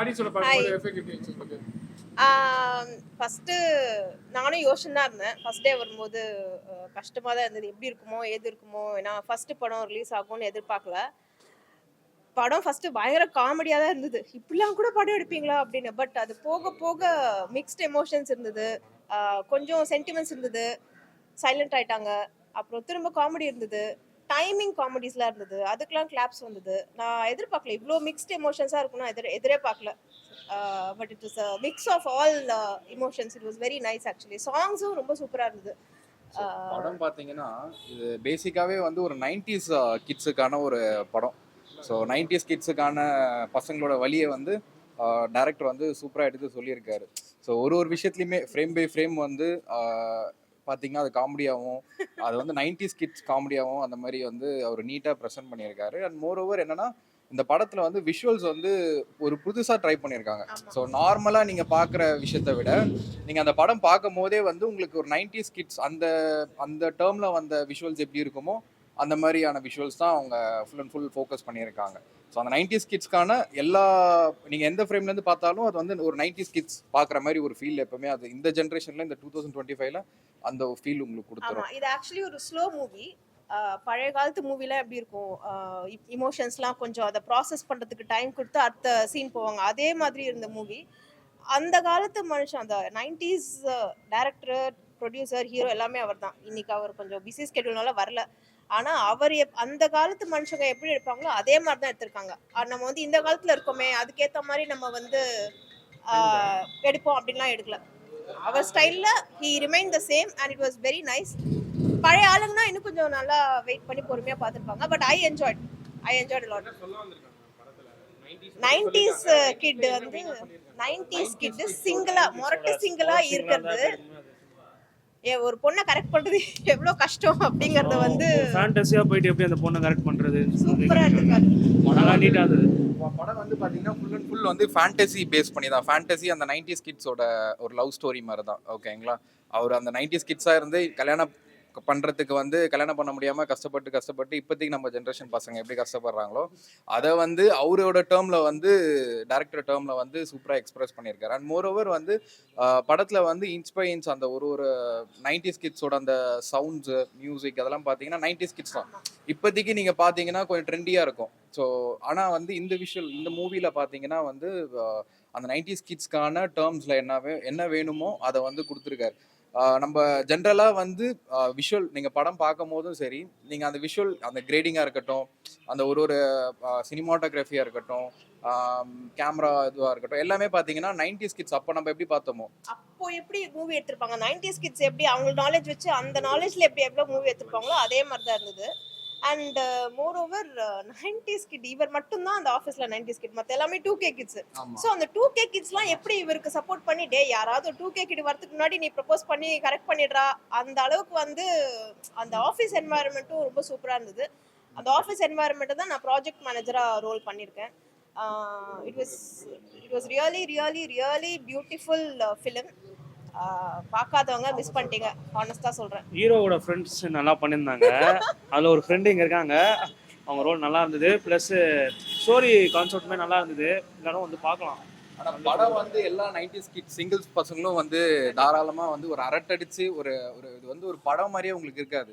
ஆடிஷனை பார்க்கும்போது எஃபெக்ட் எப்படி ஃபஸ்ட்டு நானும் யோசனை தான் இருந்தேன். ஃபஸ்ட் டே வரும்போது கஷ்டமாக தான் இருந்தது. எப்படி இருக்குமோ ஏது இருக்குமோ ஏன்னா ஃபஸ்ட்டு படம் ரிலீஸ் ஆகும்னு எதிர்பார்க்கல. படம் ஃபஸ்ட்டு பயங்கர காமெடியாக தான் இருந்தது. இப்படிலாம் கூட படம் எடுப்பீங்களா? அப்படின்னு. பட் அது போக போக மிக்ஸ்ட் எமோஷன்ஸ் இருந்தது. கொஞ்சம் சென்டிமெண்ட்ஸ் இருந்தது. சைலண்ட் ஆயிட்டாங்க. அப்புறம் திரும்ப காமெடி இருந்தது. டைமிங் காமெடிஸ்லாம் இருந்தது. அதுக்கெல்லாம் கிளாப்ஸ் வந்தது. நான் எதிர்பார்க்கல. இவ்வளோ மிக்ஸ்ட் எமோஷன்ஸாக இருக்கும்னு நான் எதிர் எதிரே பார்க்கல. But it is a mix of all emotions it was very nice actually சாங்ஸும் ரொம்ப சூப்பராக இருந்தது. படம் பார்த்தீங்கன்னா இது பேசிக்காவே வந்து ஒரு நைன்டிஸ் கிட்ஸுக்கான ஒரு படம். ஸோ நைன்டிஸ் கிட்ஸுக்கான பசங்களோட வழியை வந்து டைரக்டர் வந்து சூப்பராக எடுத்து சொல்லியிருக்காரு. ஸோ ஒரு ஒரு விஷயத்துலையுமே ஃப்ரேம் பை ஃப்ரேம் வந்து பார்த்தீங்கன்னா அது காமெடியாகவும் அது வந்து நைன்டிஸ் கிட்ஸ் காமெடியாகவும் அந்த மாதிரி வந்து அவர் நீட்டாக ப்ரெசென்ட் பண்ணியிருக்காரு அண்ட் மோர் ஓவர் என்னன்னா இந்த படத்தில் வந்து விஷுவல்ஸ் வந்து ஒரு புதுசாக ட்ரை பண்ணியிருக்காங்க. ஸோ நார்மலாக நீங்கள் பார்க்குற விஷயத்தை விட நீங்கள் அந்த படம் பார்க்கும் போதே வந்து உங்களுக்கு ஒரு நைன்டிஸ் கிட்ஸ் அந்த அந்த டேர்மில் வந்த விஷுவல்ஸ் எப்படி இருக்குமோ அந்த மாதிரியான விஷுவல்ஸ் தான் அவங்க ஃபுல் அண்ட் ஃபுல் ஃபோக்கஸ் பண்ணியிருக்காங்க. ஸோ அந்த நைன்டிஸ் கிட்ஸ்க்கான எல்லா நீங்கள் எந்த ஃப்ரேம்லேருந்து பார்த்தாலும் அது வந்து ஒரு நைன்டிஸ் கிட்ஸ் பார்க்குற மாதிரி ஒரு ஃபீல் எப்பவுமே அது இந்த ஜென்ரேஷனில் இந்த டூ தௌசண்ட் டுவெண்ட்டி ஃபைவ்ல அந்த ஃபீல் உங்களுக்கு கொடுத்துரும். இது ஆக்சுவலி ஒரு ஸ்லோ மூவி பழைய காலத்து மூவிலாம் எப்படி இருக்கும்? இமோஷன்ஸ்லாம் கொஞ்சம் அதை ப்ராசஸ் பண்ணுறதுக்கு டைம் கொடுத்து அடுத்த சீன் போவாங்க. அதே மாதிரி இருந்த மூவி அந்த காலத்து மனுஷன் அந்த நைன்டிஸ் டேரக்டர் ப்ரொடியூசர் ஹீரோ எல்லாமே அவர் தான் இன்னைக்கு அவர் கொஞ்சம் பிஸி ஸ்கெடியூல்னால வரல. ஆனா அவர் அந்த காலத்து மனுஷங்க எப்படி எடுப்பாங்களோ அதே மாதிரி தான் எடுத்திருக்காங்க நம்ம வந்து இந்த காலத்துல இருக்கோமே அதுக்கேத்த மாதிரி நம்ம வந்து எடுப்போம் அப்படின்லாம் எடுக்கல. அவர் ஸ்டைல்ல he remain the same and it was very nice பழைய ஆளுங்கன்னா இன்னும் கொஞ்சம் நல்லா வெயிட் பண்ணி பொறுமையா பார்த்துருப்பாங்க. But I enjoyed I enjoyed lot nineties kid வந்து நைன்டிஸ் கிட் சிங்கிளா முரட்டு சிங்கிளா இருக்கிறது. ஒரு பொண்ணை கரெக்ட் பண்றது எவ்வளவு கஷ்டம் அப்படிங்கறத வந்து ஃபேண்டஸியா போயிட்டு எப்படி அந்த பொண்ணை கரெக்ட் பண்றது? சூப்பரா எடுத்திருக்காரு நல்லா நீட்டா இருந்தது படம் வந்து பாத்தீங்கன்னா ஃபுல் அண்ட் ஃபுல் வந்து ஃபேண்டசி பேஸ் பண்ணி தான். ஃபேண்டசி அந்த நைன்டிஸ் கிட்ஸோட ஒரு லவ் ஸ்டோரி மாதிரி தான் ஓகேங்களா அவர் அந்த நைன்டிஸ் கிட்ஸாக இருந்து கல்யாணம் பண்ணுறதுக்கு வந்து கல்யாணம் பண்ண முடியாமல் கஷ்டப்பட்டு கஷ்டப்பட்டு இப்போதைக்கு நம்ம ஜென்ரேஷன் பசங்க எப்படி கஷ்டப்படுறாங்களோ அதை வந்து அவரோட டேர்மில் வந்து டேரக்டர் டேர்மில் வந்து சூப்பராக எக்ஸ்பிரஸ் பண்ணியிருக்காரு. அண்ட் மோர் ஓவர் வந்து படத்தில் வந்து இன்ச் பை இன்ச் அந்த ஒரு ஒரு நைன்டிஸ் கிட்ஸோட அந்த சவுண்ட்ஸு மியூசிக் அதெல்லாம் பார்த்தீங்கன்னா நைன்டிஸ் கிட்ஸ் தான். இப்போதைக்கு நீங்கள் பார்த்தீங்கன்னா கொஞ்சம் ட்ரெண்டியாக இருக்கும். ஸோ ஆனால் வந்து இந்த விஷுவல் இந்த மூவியில் பார்த்தீங்கன்னா வந்து அந்த நைன்டிஸ் கிட்ஸ்க்கான டேர்ம்ஸில் என்ன என்ன வேணுமோ அதை வந்து கொடுத்துருக்காரு. நம்ம ஜென்ரலா வந்து விஷுவல் நீங்க படம் பார்க்கும் போதும் சரி நீங்க அந்த விஷுவல் அந்த கிரேடிங்கா இருக்கட்டும் அந்த ஒரு ஒரு சினிமாட்டோகிராஃபியாக இருக்கட்டும் கேமரா இதுவா இருக்கட்டும் எல்லாமே பார்த்தீங்கன்னா நைன்டிஸ் கிட்ஸ் அப்போ நம்ம எப்படி பார்த்தோமோ? அப்போ எப்படி மூவி எடுத்திருப்பாங்க? நைன்டிஸ் கிட்ஸ் எப்படி அவங்க நாலேஜ் வச்சு அந்த நாலேஜ்ல எப்படி எவ்வளோ மூவி எடுத்திருப்பாங்களோ அதே மாதிரி தான் இருந்தது. And more over nineties kid இவர் மட்டும்தான் அந்த ஆஃபீஸ்ல நைன்டிஸ் கிட் மத்த எல்லாமே டூ கே கிட்ஸ் ஸோ அந்த டூ கே கிட்ஸ்லாம் எப்படி இவருக்கு சப்போர்ட் பண்ணி டே யாராவது டூ கே கிட் வரதுக்கு முன்னாடி நீ ப்ரப்போஸ் பண்ணி கரெக்ட் பண்ணிடுறா. அந்த அளவுக்கு வந்து அந்த ஆஃபீஸ் என்வாயர்மெண்ட்டும் ரொம்ப சூப்பராக இருந்தது. அந்த ஆஃபீஸ் என்வாயர்மெண்ட்டை தான் நான் ப்ராஜெக்ட் மேனேஜராக ரோல் பண்ணியிருக்கேன். It was it was really really really beautiful film பார்க்காதவங்க மிஸ் பண்ணிட்டீங்க. ஹானஸ்டா சொல்றேன். ஹீரோவோட ஃப்ரெண்ட்ஸ் நல்லா பண்ணியிருந்தாங்க. அதுல ஒரு ஃப்ரெண்டு இங்க இருக்காங்க. அவங்க ரோல் நல்லா இருந்தது. ப்ளஸ் ஸ்டோரி கான்செப்ட்மே நல்லா இருந்தது. எல்லாரும் வந்து பார்க்கலாம். ஆனா படம் வந்து எல்லா நைன்டிஸ் கிட் சிங்கிள்ஸ் பசங்களும் வந்து தாராளமா வந்து ஒரு அரட்டடிச்சு ஒரு ஒரு இது வந்து ஒரு படம் மாதிரியே உங்களுக்கு இருக்காது.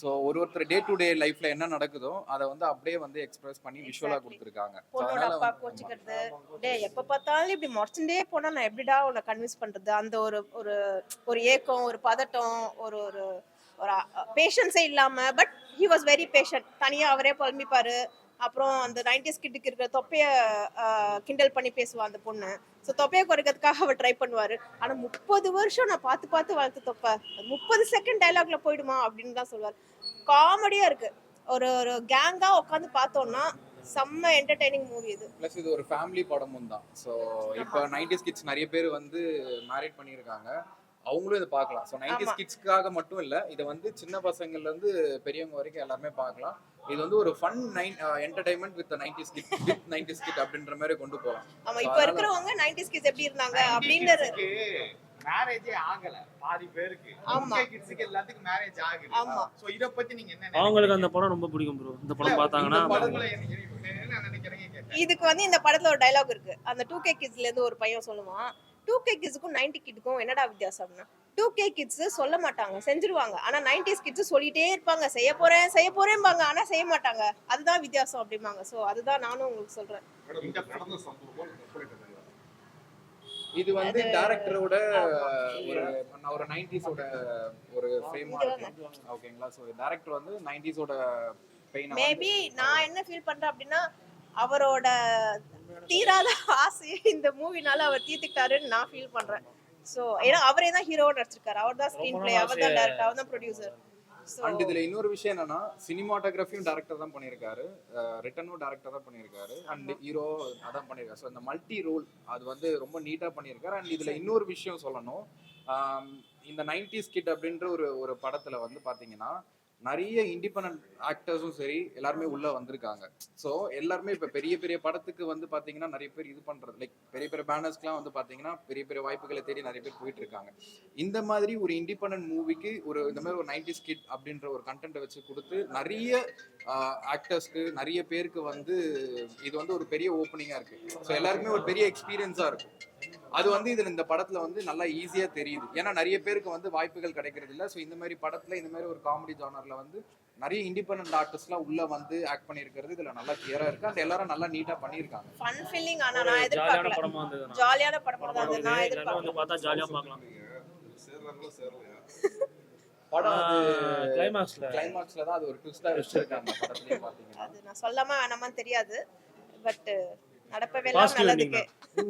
ஸோ ஒரு ஒருத்தர் டே டு டே லைஃப்ல என்ன நடக்குதோ அதை வந்து அப்படியே வந்து எக்ஸ்பிரஸ் பண்ணி விஷுவலா. கொடுத்துருக்காங்க. பொண்ணோட அப்பா கோச்சிக்கிறது டே எப்ப பார்த்தாலும் இப்படி முறைச்சுட்டே போனா நான் எப்படிடா உன்னை கன்வின்ஸ் பண்றது? அந்த ஒரு ஒரு ஒரு ஏக்கம் ஒரு பதட்டம் ஒரு ஒரு ஒரு பேஷன்ஸே இல்லாம but he was very patient தனியா அவரே புலம்பிப்பாரு. அப்புறம் அந்த நைன்டிஸ் கிட்டுக்கு இருக்கிற தொப்பைய கிண்டல் பண்ணி பேசுவா அந்த பொண்ணு. ஸோ தொப்பையை குறைக்கிறதுக்காக அவர் ட்ரை பண்ணுவாரு. ஆனா முப்பது வருஷம் நான் பார்த்து பார்த்து வளர்த்து தொப்பை. முப்பது செகண்ட் டைலாக்ல போயிடுமா அப்படின்னு தான் சொல்லுவார் காமெடியா இருக்கு. ஒரு ஒரு கேங்கா உட்காந்து பார்த்தோம்னா செம்ம என்டர்டைனிங் மூவி இது. ப்ளஸ் இது ஒரு ஃபேமிலி படமும் தான். ஸோ இப்போ நைன்டிஸ் கிட்ஸ் நிறைய பேர் வந்து மேரிட் பண்ணியிருக்காங்க. அவங்களும் இதை பார்க்கலாம். ஸோ நைன்டிஸ் ஆமா. கிட்ஸ்க்காக மட்டும் இல்லை இதை வந்து சின்ன பசங்கள்ல இருந்து பெரியவங்க வரைக்கும் எல்லாருமே பார்க்கலாம். இது வந்து ஒரு fun nine entertainment with nineties kid with nineties kid அப்படின்ற மாதிரி கொண்டு போகலாம். ஆமா இப்ப இருக்கிறவங்க நைன்டிஸ் கிட்ஸ் எப்படி இருந்தாங்க அப்படின்னு மேரேஜே ஆகல பாதி பேருக்கு. ஆமா. கிட்ஸுக்கு எல்லாத்துக்கும் மேரேஜ் ஆகுது. ஆமா. சோ இத பத்தி நீங்க என்ன அவங்களுக்கு அந்த படம் ரொம்ப பிடிக்கும் ப்ரோ இந்த படம் பார்த்தாங்கன்னா இதுக்கு வந்து இந்த படத்துல ஒரு டைலாக் இருக்கு. அந்த டூ கே கிட்ஸ்ல இருந்து ஒரு பையன் சொல்லுவான் டூ கே கிட்ஸுக்கும் நைன்டி கிட்க்கும் என்னடா வித்தியாசம்னா டூ கே கிட்ஸ் சொல்ல மாட்டாங்க செஞ்சிருவாங்க. ஆனா நைன்டிஸ் கிட்ஸ் சொல்லிட்டே இருப்பாங்க செய்ய போறேன் செய்ய போறேன்பாங்க ஆனா செய்ய மாட்டாங்க. அதுதான் வித்தியாசம் அப்படிம்பாங்க. சோ அதுதான் நானும் உங்களுக்கு சொல்றேன்? இது வந்து டேரக்டரோட. ஒரு நான் ஒரு நைன்டிஸோட ஒரு ஃப்ரேமா இருக்கு. ஓகேங்களா ஸோ டேரக்டர் வந்து நைன்டிஸோட பெயின் மேபி நான் என்ன ஃபீல் பண்றேன் அப்படின்னா அவரோட தீராத ஆசையை இந்த மூவினால அவர் தீர்த்துக்கிட்டாருன்னு நான் ஃபீல் பண்றேன். சோ ஏன்னா அவரே தான் ஹீரோவா நடிச்சிருக்காரு. அவர் தான் ஸ்கிரீன் பிளே அவர் தான் டேரக்டர் அவர் தான் ப்ரொடியூசர் அண்ட் இதுல இன்னொரு விஷயம் என்னன்னா சினிமாட்டோகிராஃபியும் டேரக்டர் தான் பண்ணியிருக்காரு. ரிட்டனும் டேரக்டர் தான் பண்ணியிருக்காரு. அண்ட் ஹீரோ அதான் பண்ணியிருக்காரு. ஸோ இந்த மல்டி ரோல் அது வந்து ரொம்ப நீட்டா பண்ணியிருக்காரு. அண்ட் இதுல இன்னொரு விஷயம் சொல்லணும். இந்த நைன்டிஸ் கிட் அப்படின்ற ஒரு ஒரு படத்துல வந்து பாத்தீங்கன்னா நிறைய இண்டிபெண்ட் ஆக்டர்ஸும் சரி எல்லாருமே உள்ள வந்திருக்காங்க. ஸோ எல்லாருமே இப்போ பெரிய பெரிய படத்துக்கு வந்து பாத்தீங்கன்னா நிறைய பேர் இது பண்றது லைக் பெரிய பெரிய பேனர்ஸ்க்குலாம் வந்து பாத்தீங்கன்னா பெரிய பெரிய வாய்ப்புகளை தேடி நிறைய பேர் போயிட்டு இருக்காங்க. இந்த மாதிரி ஒரு இண்டிபெண்ட் மூவிக்கு ஒரு இந்த மாதிரி ஒரு நைன்டி ஸ்கிட் அப்படின்ற ஒரு கண்டென்ட்டை வச்சு கொடுத்து நிறைய ஆக்டர்ஸ்க்கு நிறைய பேருக்கு வந்து இது வந்து ஒரு பெரிய ஓப்பனிங்காக இருக்கு. ஸோ எல்லாருக்குமே ஒரு பெரிய எக்ஸ்பீரியன்ஸாக இருக்கும். அது வந்து இதில் இந்த படத்தில் வந்து நல்லா ஈஸியாக தெரியுது. ஏன்னா நிறைய பேருக்கு வந்து வாய்ப்புகள் கிடைக்கிறது இல்லை. ஸோ இந்த மாதிரி படத்தில் இந்த மாதிரி ஒரு காமெடி ஜானரில் வந்து நிறைய இண்டிபெண்ட் ஆர்டிஸ்ட்லாம் உள்ள வந்து ஆக்ட் பண்ணியிருக்கிறது இதில் நல்லா கிளியராக இருக்கு. அண்ட் எல்லாரும் நல்லா நீட்டாக பண்ணியிருக்காங்க. ஃபன் ஃபீலிங் ஆனா நான் ஜாலியான எதிர்பார்க்கல படமா ஜாலியான படமா தான் இருந்தது. நான் எதிர்பார்க்கல வந்து பார்த்தா ஜாலியா பார்க்கலாம். சேர்றாங்களா சேரலையா படம் கிளைமாக்ஸ்ல கிளைமாக்ஸில் தான் அது ஒரு ட்விஸ்டாக வச்சிருக்காங்க படத்துலேயே பார்த்தீங்கன்னா. அது நான் சொல்லாம வேணாமான்னு தெரியாது. பட் நடப்பவே எல்லாம் Positive நல்லதுக்கு.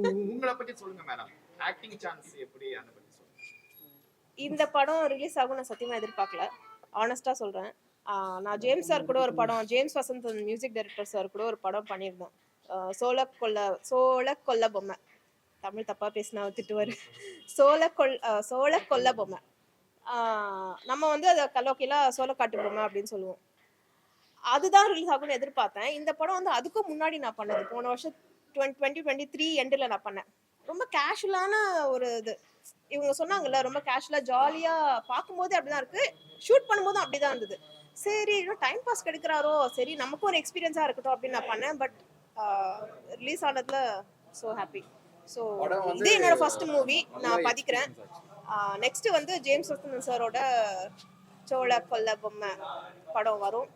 உங்களை பத்தி சொல்லுங்க மேடம் ஆக்டிங் சான்ஸ் எப்படி அதை பத்தி சொல்லுங்க. இந்த படம் ரிலீஸ் ஆகும் நான் சத்தியமா எதிர்பார்க்கல. ஆனஸ்டா சொல்றேன். ஆஹ் நான் ஜேம்ஸ் சார் கூட ஒரு படம் James Vasanth music director sir கூட ஒரு படம் பண்ணியிருந்தேன் ஆஹ் சோழ கொல்ல சோழ கொல்ல பொம்மை தமிழ் தப்பா பேசினா திட்டுவாரு. சோழ கொல் ஆஹ் சோழ கொல்ல பொம்மை ஆஹ் நம்ம வந்து அதை கலோக்கில சோழக்காட்டு பொம்மை அப்படின்னு சொல்லுவோம். அதுதான் ரிலீஸ் ஆகும்னு எதிர்பார்த்தேன். இந்த படம் வந்து அதுக்கும் முன்னாடி நான் பண்ணது. போன வருஷம் டுவெண்ட்டி டுவெண்ட்டி த்ரீ எண்டில் நான் பண்ணேன். ரொம்ப கேஷுவலான ஒரு இது. இவங்க சொன்னாங்கல்ல ரொம்ப கேஷுவலாக ஜாலியாக பார்க்கும்போதே அப்படிதான் இருக்கு. ஷூட் பண்ணும்போதும் அப்படிதான் இருந்தது. சரி இன்னும் டைம் பாஸ் கிடைக்கிறாரோ? சரி நமக்கும் ஒரு எக்ஸ்பீரியன்ஸாக இருக்கட்டும் அப்படின்னு நான் பண்ணேன். பட் ரிலீஸ் ஆனதுல ஸோ ஹாப்பி ஸோ இது என்னோட ஃபர்ஸ்ட் மூவி நான் பதிக்கிறேன். நெக்ஸ்ட் வந்து ஜேம்ஸ் வசந்தன் சாரோட சோழ கொல்ல பொம்மை படம் வரும்.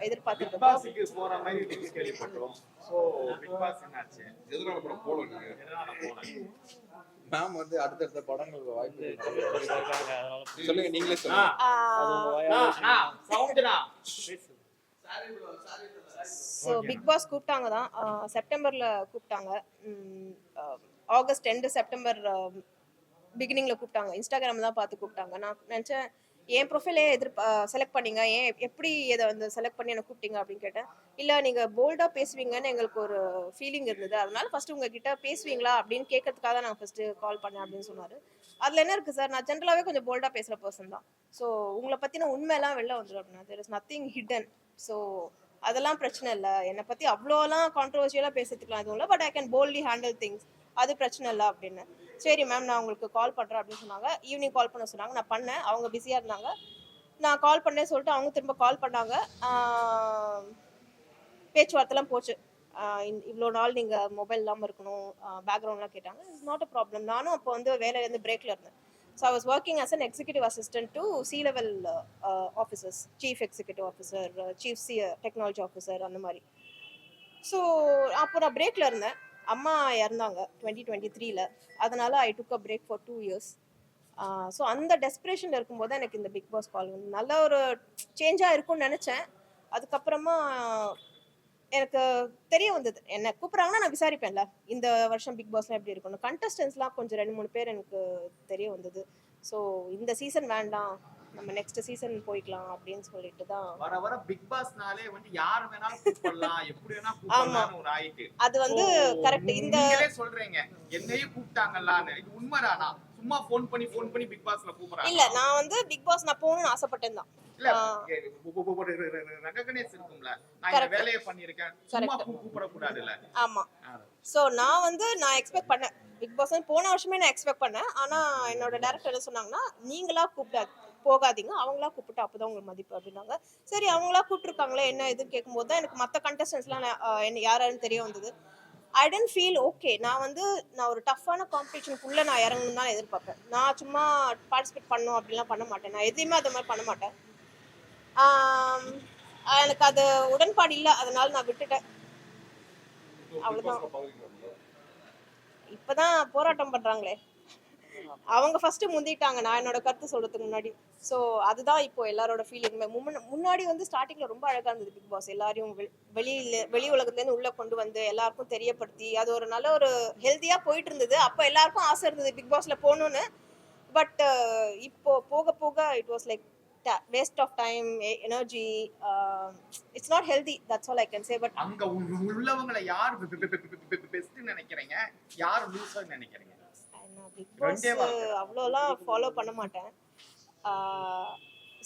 பிக் எதிர்பார்த்துருக்கோம் பாஸுக்கு போற மாதிரி நியூஸ் கேள்விப்பட்டோம். சோ பிக் பாஸ் என்னாச்சு? எதனால படம் போல நீங்க. எதனால போனேன் மேம் வந்து அடுத்தடுத்த படங்கள் வாய்ப்பு இருக்காங்க அதனால சொல்லுங்க நீங்களே சொல்லுங்க. சவுண்ட்னா ஸோ பிக் பாஸ் கூப்பிட்டாங்க தான் செப்டம்பரில் கூப்பிட்டாங்க. உம், ஆஹ், ஆகஸ்ட் ரெண்டு செப்டம்பர் பிகினிங்கில் கூப்பிட்டாங்க. இன்ஸ்டாகிராம் தான் பார்த்து கூப்பிட்டாங்க. நான் நினச்சேன் என் ப்ரொஃபைலே எதிர் செலக்ட் பண்ணீங்க. ஏன் எப்படி இதை வந்து செலக்ட் பண்ணி என்னை கூப்பிட்டீங்க அப்படின்னு கேட்டேன். இல்லை நீங்கள் போல்டாக பேசுவீங்கன்னு எங்களுக்கு ஒரு ஃபீலிங் இருந்தது. அதனால ஃபஸ்ட்டு உங்ககிட்ட பேசுவீங்களா அப்படின்னு கேட்கறதுக்காக தான் நான் ஃபஸ்ட்டு கால் பண்ணேன் அப்படின்னு சொன்னார். அதில் என்ன இருக்குது சார் நான் ஜென்ரலாகவே கொஞ்சம் போல்டாக பேசுகிற பர்சன் தான். ஸோ உங்களை பற்றின உண்மையெல்லாம் வெளில வந்துடும் அப்படின்னா there is nothing hidden so அதெல்லாம் பிரச்சனை இல்லை. என்னை பற்றி அவ்வளோலாம் கான்ட்ரவர்ஷியலாக பேசிக்கலாம் எதுவும் இல்லை but I can boldly handle things அது பிரச்சனை இல்லை அப்படின்னு. சரி மேம் நான் உங்களுக்கு கால் பண்ணுறேன் அப்படின்னு சொன்னாங்க. ஈவினிங் கால் பண்ண சொன்னாங்க. நான் பண்ணேன். அவங்க பிஸியாக இருந்தாங்க. நான் கால் பண்ணேன் சொல்லிட்டு அவங்க திரும்ப கால் பண்ணாங்க. பேச்சுவார்த்தைலாம் போச்சு. இவ்வளோ நாள் நீங்கள் மொபைல் இல்லாமல் இருக்கணும். பேக்ரவுண்ட்லாம் கேட்டாங்க. இட்ஸ் நாட் அ ப்ராப்ளம் நானும் அப்போ வந்து வேலையிலேருந்து பிரேக்கில் இருந்தேன். So I was working as an executive assistant to C level officers chief executive officer chief C technology officer அந்த மாதிரி. ஸோ அப்போ நான் பிரேக்கில் இருந்தேன். அம்மா இறந்தாங்க டுவெண்ட்டி டுவெண்ட்டி த்ரீல அதனால I took a break for two years so அந்த டெஸ்பிரேஷன் இருக்கும்போது எனக்கு இந்த பிக் பாஸ் கால் வந்து நல்ல ஒரு சேஞ்சாக இருக்கும்னு நினச்சேன். அதுக்கப்புறமா எனக்கு தெரிய வந்தது. என்ன கூப்பிட்றாங்கன்னா நான் விசாரிப்பேன்ல இந்த வருஷம் பிக் பாஸ்லாம் எப்படி இருக்கணும் கண்டஸ்டன்ஸ்லாம் கொஞ்சம் ரெண்டு மூணு பேர் எனக்கு தெரிய வந்தது. ஸோ இந்த சீசன் வேண்டாம். நம்ம நெக்ஸ்ட் சீசன் போய்க்கலாம் அப்படின்னு சொல்லிட்டு தான். வர வர பிக் பாஸ்னாலே வந்து யார் வேணாலும் கூப்பிடலாம் எப்படி வேணா ஒரு ஆயிட்டு. அது வந்து கரெக்ட் இந்த நீங்களே சொல்றீங்க என்னையும் கூப்பிட்டாங்கல்லான்னு இது உண்மைதானா சும்மா ஃபோன் பண்ணி ஃபோன் பண்ணி பிக் பாஸ்ல கூப்பிடுறாங்க இல்ல நான் வந்து பிக் பாஸ் நான் போகணும்னு ஆசைப்பட்டேன் தான். வேலையை பண்ணியிருக்கேன். சும்மா. கூப்பிட கூடாதுல்ல ஆமா. சோ நான் வந்து நான் எக்ஸ்பெக்ட் பண்ணேன். பிக் பாஸ் போன வருஷமே நான் எக்ஸ்பெக்ட் பண்ணேன். ஆனா என்னோட டேரக்டர் என்ன சொன்னாங்கன்னா நீங்களா கூப்பிடாது. போகாதீங்க. அவங்களா கூப்பிட்டு அப்பதான் உங்களுக்கு மதிப்பு அப்படின்னாங்க. சரி அவங்களா கூப்பிட்டுருக்காங்களே என்ன இதுன்னு கேட்கும்போது தான் எனக்கு மற்ற கண்டஸ்டன்ஸ்லாம் என்ன யாராருன்னு தெரிய வந்தது. ஐ டென்ட் ஃபீல் ஓகே நான் வந்து நான் ஒரு டஃப்பான காம்படிஷனுக்குள்ளே நான் இறங்கணும் தான் எதிர்பார்ப்பேன். நான் சும்மா பார்ட்டிசிபேட் பண்ணும் அப்படிலாம் பண்ண மாட்டேன். நான் எதையுமே அது மாதிரி பண்ண மாட்டேன். எனக்கு அது உடன்பாடு இல்லை. அதனால நான் விட்டுட்டேன். அவ்வளோதான் இப்போதான் போராட்டம் பண்ணுறாங்களே அவங்க ஃபர்ஸ்ட் முந்திட்டாங்க. நான் என்னோட கருத்து சொல்றதுக்கு முன்னாடி. ஸோ அதுதான் இப்போ எல்லாரோட ஃபீலிங் முன்னாடி வந்து ஸ்டார்டிங்ல ரொம்ப அழகா இருந்தது பிக் பாஸ் எல்லாரையும் வெ- வெளியில வெளி உலகத்துல இருந்து உள்ள கொண்டு வந்து எல்லாருக்கும் தெரியப்படுத்தி அது ஒரு நல்ல ஒரு ஹெல்த்தியா போயிட்டு இருந்தது. அப்போ எல்லாருக்கும் ஆசை இருந்தது பிக் பாஸ்ல போகணும்னு. பட் இப்போ போக போக it was like waste of time energy it's not healthy that's all I can say but அங்க உள்ளவங்களை யார் பெஸ்ட் நினைக்கிறீங்க? யார் லூசர் நினைக்கிறீங்க? Big pass. அவ்வளோலாம் ஃபாலோ பண்ண மாட்டேன்.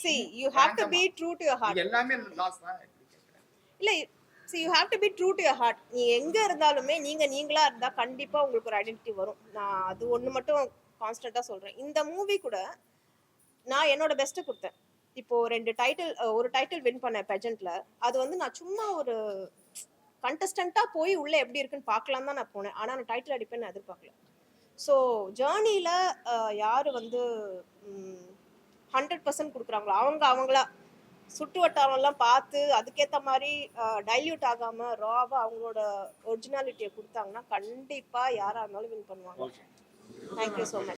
See you have to be true to your heart எல்லாமே லாஸ் தான் இல்லை see you have to be true to your heart நீ எங்கே இருந்தாலுமே நீங்கள் நீங்களா இருந்தால் கண்டிப்பாக உங்களுக்கு ஒரு ஐடென்டிட்டி வரும். நான் அது ஒன்று மட்டும் கான்ஸ்டண்ட்டாக சொல்கிறேன் இந்த மூவி கூட நான் என்னோட பெஸ்ட்டு கொடுத்தேன். இப்போ ரெண்டு டைட்டில் ஒரு டைட்டில் வின் பண்ணேன் பெஜென்ட்ல அது வந்து நான் சும்மா ஒரு கண்டஸ்டண்ட்டாக போய் உள்ளே எப்படி இருக்குன்னு பார்க்கலாம் தான் நான் போனேன். ஆனால் நான் டைட்டில் அடிப்பேன்னு நான் எதிர்பார்க்கல. ஸோ ஜேர்னியில் யார் வந்து ஹண்ட்ரட் பர்சன்ட் கொடுக்குறாங்களோ அவங்க அவங்களா சுட்டு வட்டாரம்லாம் பார்த்து அதுக்கேற்ற மாதிரி டைல்யூட் ஆகாமல் ராவாக அவங்களோட ஒரிஜினாலிட்டியை கொடுத்தாங்கன்னா கண்டிப்பாக யாராக இருந்தாலும் வின் பண்ணுவாங்க. Thank you so much